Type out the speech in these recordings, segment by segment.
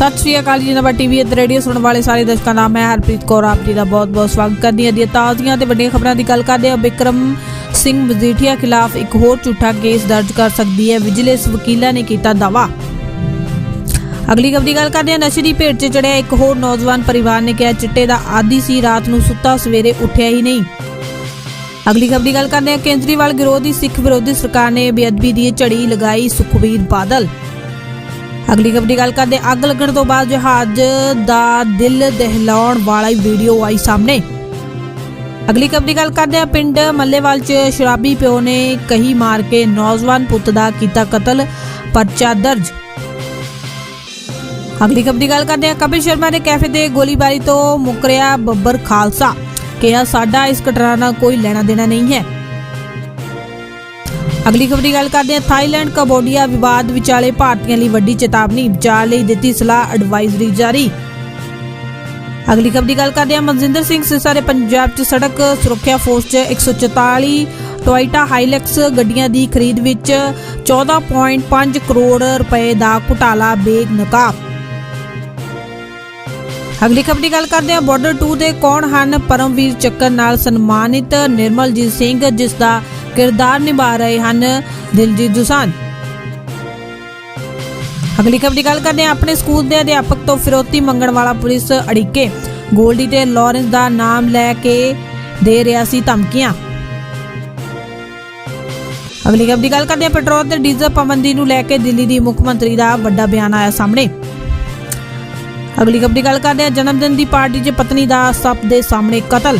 ਸਤਿ ਸ਼੍ਰੀ ਅਕਾਲ ਜੀ, ਨਵਾਂ ਟੀਵੀ ਅਤੇ ਰੇਡੀਓ ਸੁਣਨ ਵਾਲੇ ਸਾਰੇ ਦਰਸ਼ਕਾਂ ਦਾ, ਮੈਂ ਹਰਪ੍ਰੀਤ ਕੌਰ, ਆਪ ਜੀ ਦਾ ਬਹੁਤ-ਬਹੁਤ ਸਵਾਗਤ ਕਰਦੀ ਹਾਂ। ਦੀ ਤਾਜ਼ੀਆਂ ਤੇ ਵੱਡੀਆਂ ਖਬਰਾਂ ਦੀ ਗੱਲ ਕਰਦੇ ਹਾਂ। ਬਿਕਰਮ ਸਿੰਘ ਮਜੀਠੀਆ ਖਿਲਾਫ ਇੱਕ ਹੋਰ ਝੂਠਾ ਕੇਸ ਦਰਜ ਕਰ ਸਕਦੀ ਹੈ। ਵਿਜੀਲੈਂਸ ਵਕੀਲਾਂ ਨੇ ਕੀਤਾ ਦਾਵਾ ਅਗਲੀ ਖਬਰ ਦੀ ਗੱਲ ਕਰਦੇ ਹਾਂ। ਨਸ਼ੇ ਦੀ ਭੇਟ 'ਚ ਚੜਿਆ ਇੱਕ ਹੋਰ ਨੌਜਵਾਨ ਪਰਿਵਾਰ ਨੇ ਕਿਹਾ, ਚਿੱਟੇ ਦਾ ਆਦੀ ਸੀ, ਰਾਤ ਨੂੰ ਸੁੱਤਾ, ਸਵੇਰੇ ਉੱਠਿਆ ਹੀ ਨਹੀਂ। ਅਗਲੀ ਖਬਰ ਦੀ ਗੱਲ ਕਰਦੇ ਹਾਂ। ਕੇਜਰੀਵਾਲ ਗਿਰੋਹ ਦੀ ਸਿੱਖ ਵਿਰੋਧੀ ਸਰਕਾਰ ਨੇ ਬੇਅਦਬੀ ਦੀ ਝੜੀ ਲਗਾਈ ਸੁਖਬੀਰ ਬਾਦਲ। ਅਗਲੀ ਖਬਰ ਦੀ ਗੱਲ ਕਰਦੇ ਅੱਗ ਲੱਗਣ ਤੋਂ ਬਾਅਦ ਜਹਾਜ਼ ਦਾ ਦਿਲ ਦਹਿਲਾਉਣ ਵਾਲਾ ਵੀਡੀਓ ਆਈ ਸਾਹਮਣੇ। ਅਗਲੀ ਖਬਰ ਦੀ ਗੱਲ ਕਰਦੇ ਹਾਂ। ਪਿੰਡ ਮੱਲੇਵਾਲ 'ਚ ਸ਼ਰਾਬੀ ਪਿਓ ਨੇ ਕਹੀ ਮਾਰ ਕੇ ਨੌਜਵਾਨ ਪੁੱਤ ਦਾ ਕੀਤਾ ਕਤਲ, ਪਰਚਾ ਦਰਜ। ਅਗਲੀ ਖਬਰ ਦੀ ਗੱਲ ਕਰਦੇ ਹਾਂ। ਕਪਿਲ ਸ਼ਰਮਾ ਦੇ ਕੈਫੇ ਤੇ ਗੋਲੀਬਾਰੀ ਤੋਂ ਮੁਕਰਿਆ ਬੱਬਰ ਖਾਲਸਾ। ਕਿਹਾ, ਸਾਡਾ ਇਸ ਘਟਨਾ ਨਾਲ ਕੋਈ ਲੈਣਾ ਦੇਣਾ ਨਹੀਂ ਹੈ। ਅਗਲੀ ਖਬਰ ਦੀ ਗੱਲ ਕਰਦੇ ਹਾਂ। ਥਾਈਲੈਂਡ, ਕੰਬੋਡੀਆ ਵਿਵਾਦ ਵਿਚਾਲੇ ਭਾਰਤੀਆਂ ਲਈ ਵੱਡੀ ਚੇਤਾਵਨੀ ਵਿਚਾਰ ਲਈ ਦਿੱਤੀ ਸਲਾਹ ਐਡਵਾਈਜ਼ਰੀ ਜਾਰੀ। ਅਗਲੀ ਖਬਰ ਦੀ ਗੱਲ ਕਰਦੇ ਹਾਂ। ਮਨਜਿੰਦਰ ਸਿੰਘ ਸਿਰਸਾ ਦੇ ਪੰਜਾਬ 'ਚ ਸੜਕ ਸੁਰੱਖਿਆ ਫੋਰਸ 'ਚ 144 ਟੋਇਟਾ ਹਾਈਲੈਕਸ ਗੱਡੀਆਂ ਦੀ ਖਰੀਦ ਵਿੱਚ 14.5 ਕਰੋੜ ਰੁਪਏ ਦਾ ਘੁਟਾਲਾ ਬੇਨਕਾਬ ਅਗਲੀ ਖਬਰ ਦੀ ਗੱਲ ਕਰਦੇ ਹਾਂ। ਬਾਰਡਰ 2 ਦੇ ਕੌਣ ਹਨ? ਪਰਮਵੀਰ ਚੱਕਰ ਨਾਲ ਸਨਮਾਨਿਤ ਨਿਰਮਲਜੀਤ ਸਿੰਘ, ਜਿਸ ਦਾ ਕਿਰਦਾਰ ਨਿਭਾ ਰਹੇ ਹਨ ਦਿਲਜੀਤ ਦੁਸਾਂਝ। ਅਗਲੀ ਖਬਰ ਦੀ ਗੱਲ ਕਰਦੇ ਹਾਂ, ਆਪਣੇ ਸਕੂਲ ਦੇ ਅਧਿਆਪਕ ਤੋਂ ਫਿਰੌਤੀ ਮੰਗਣ ਵਾਲਾ ਪੁਲਿਸ ਅੜਿੱਕੇ। ਗੋਲਡੀ ਤੇ ਲਾਰੈਂਸ ਦਾ ਨਾਮ ਲੈ ਕੇ ਦੇ ਰਿਹਾ ਸੀ ਧਮਕੀਆਂ। ਅਗਲੀ ਖਬਰ ਦੀ ਗੱਲ ਕਰਦੇ ਹਾਂ, ਪੈਟਰੋਲ ਤੇ ਡੀਜ਼ਲ ਪਾਬੰਦੀ ਨੂੰ ਲੈ ਕੇ ਦਿੱਲੀ ਦੀ ਮੁੱਖ ਮੰਤਰੀ ਦਾ ਵੱਡਾ ਬਿਆਨ ਆਇਆ ਸਾਹਮਣੇ। ਅਗਲੀ ਖਬਰ ਦੀ ਗੱਲ ਕਰਦੇ ਹਾਂ ਜਨਮ ਦਿਨ ਦੀ ਪਾਰਟੀ 'ਚ ਪਤਨੀ ਦਾ ਸੱਪ ਦੇ ਸਾਹਮਣੇ ਕਤਲ।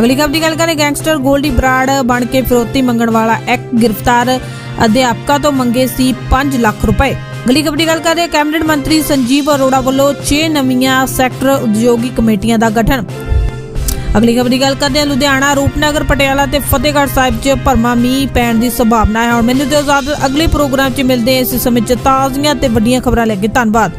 ਅਗਲੀ ਖਬਰ ਦੀ ਗੱਲ ਕਰੇ ਗੈਂਗਸਟਰ ਗੋਲਡੀ ਬਰਾੜ ਬਣ ਕੇ ਫਿਰੌਤੀ ਮੰਗਣ ਵਾਲਾ ਇੱਕ ਗ੍ਰਿਫਤਾਰ ਅਧਿਆਪਕਾ ਤੋਂ ਮੰਗੇ ਸੀ 5 ਲੱਖ ਰੁਪਏ। ਅਗਲੀ ਖਬਰ ਦੀ ਗੱਲ ਕਰੇ ਕੈਬਨਿਟ ਮੰਤਰੀ ਸੰਜੀਵ ਅਰੋੜਾ ਵੱਲੋਂ 6 ਨਵੀਆਂ ਸੈਕਟਰ ਉਦਯੋਗਿਕ ਕਮੇਟੀਆਂ ਦਾ ਗਠਨ। ਅਗਲੀ ਖਬਰ ਦੀ ਗੱਲ ਕਰਦੇ ਹਾਂ, ਲੁਧਿਆਣਾ, ਰੂਪਨਗਰ, ਪਟਿਆਲਾ ਤੇ ਫਤਿਹਗੜ੍ਹ ਸਾਹਿਬ 'ਚ ਭਰਮਾ ਮੀਂਹ ਪੈਣ ਦੀ ਸੰਭਾਵਨਾ ਹੈ। ਹੁਣ ਮੈਨੂੰ ਤੇ ਇਜਾਜ਼ਤ, ਅਗਲੇ ਪ੍ਰੋਗਰਾਮ 'ਚ ਮਿਲਦੇ ਹਾਂ ਇਸ ਸਮੇਂ 'ਚ ਤਾਜ਼ੀਆਂ ਤੇ ਵੱਡੀਆਂ ਖਬਰਾਂ ਲੈ ਕੇ। ਧੰਨਵਾਦ।